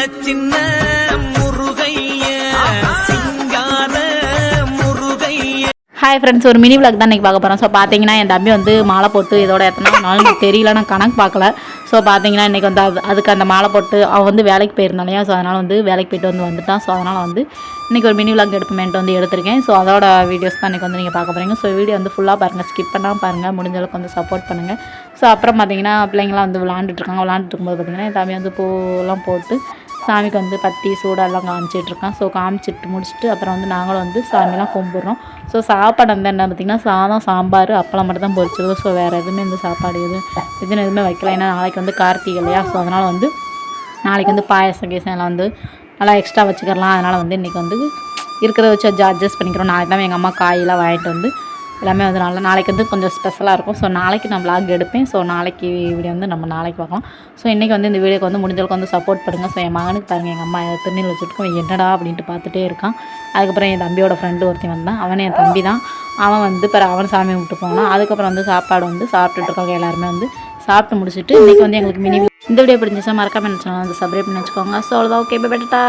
சின்ன சின்ன முருகைய சிங்கார முருகைய. ஹாய் ஃப்ரெண்ட்ஸ் ஒரு மினி விளாக் தான் இன்றைக்கி பார்க்க போகிறோம் ஸோ பார்த்தீங்கன்னா என் தம்பி வந்து மாலை போட்டு இதோட எத்தனை நாள் எனக்கு தெரியல நான் கணக்கு பார்க்கல. ஸோ பார்த்தீங்கன்னா இன்றைக்கி வந்து அதுக்கு அந்த மாலை போட்டு அவன் வந்து வேலைக்கு போயிருந்தாலையா ஸோ அதனால் வந்து வேலைக்கு போயிட்டு வந்து வந்துட்டான். ஸோ அதனால் வந்து இன்றைக்கி ஒரு மினி விளாக் எடுப்புமேன்ட்டு வந்து எடுத்திருக்கேன். ஸோ அதோட வீடியோஸ் தான் இன்றைக்கி வந்து நீங்கள் பார்க்க போகிறீங்க ஸோ வீடியோ வந்து ஃபுல்லாக பாருங்கள் ஸ்கிப் பண்ணால் பாருங்கள் முடிஞ்ச அளவுக்கு வந்து சப்போர்ட் பண்ணுங்கள் ஸோ அப்புறம் பார்த்தீங்கன்னா பிள்ளைங்களாம் வந்து விளாண்டுட்ருக்காங்க விளாண்டுட்டு இருக்கும்போது பார்த்தீங்கன்னா என் தம்பி வந்து பூலாம் போட்டு சாமிக்கு வந்து பத்தி சூடெல்லாம் காமிச்சிட்ருக்கான். ஸோ காமிச்சிட்டு முடிச்சுட்டு அப்புறம் வந்து நாங்களும் வந்து சாமிலாம் கும்பிட்றோம். ஸோ சாப்பாடு வந்து என்ன பார்த்திங்கன்னா சாதம் சாம்பார் அப்பளம் மட்டும் தான் பொரிச்சிருக்கோம் ஸோ வேறு எதுவுமே இந்த சாப்பாடு எதுவும் எதுவும் எதுவுமே வைக்கல. ஏன்னா நாளைக்கு வந்து கார்த்திகை இல்லையா? ஸோ அதனால் வந்து நாளைக்கு வந்து பாயசம் கீசம் எல்லாம் வந்து நல்லா எக்ஸ்ட்ரா வச்சுக்கலாம் அதனால் வந்து இன்றைக்கி வந்து இருக்கிறத வச்சு அட்ஜஸ்ட் பண்ணிக்கிறோம். நாளைக்கு தான் எங்கள் அம்மா காயெல்லாம் வாங்கிட்டு வந்து எல்லாமே வந்து நல்லா நாளைக்கு வந்து கொஞ்சம் ஸ்பெஷலாக இருக்கும். ஸோ நாளைக்கு நான் விளாக் எடுப்பேன். ஸோ நாளைக்கு வீடியோ வந்து நம்ம நாளைக்கு பார்க்கலாம். ஸோ இன்றைக்கி வந்து இந்த வீடியோக்கு வந்து முடிஞ்சளவுக்கு வந்து சப்போர்ட் பண்ணுங்கள் ஸோ என் மகனுக்கு பாருங்கள் எங்கள் அம்மா திருநீர் வச்சுருக்கோம் என்னடா அப்படின்ட்டு பார்த்துட்டே இருக்கான். அதுக்கப்புறம் என் தம்பியோட ஃப்ரெண்டு ஒருத்தன் வந்தான். அவன் என் தம்பி தான். அவன் வந்து பிற அவன் சாமி கும்பிட்டு போனான். அதுக்கப்புறம் வந்து சாப்பாடு வந்து சாப்பிட்டுட்டு இருக்காங்க எல்லாருமே வந்து சாப்பிட்டு முடிச்சுட்டு இன்றைக்கி வந்து எங்களுக்கு மினி இந்த வீடியோ பிடிச்சிச்சா மறக்காம என்ன சேனல் வந்து சப்ஸ்கிரைப் பண்ணி வச்சுக்கோங்க. ஸோ அவ்வளோதான் ஓகே பெட்டா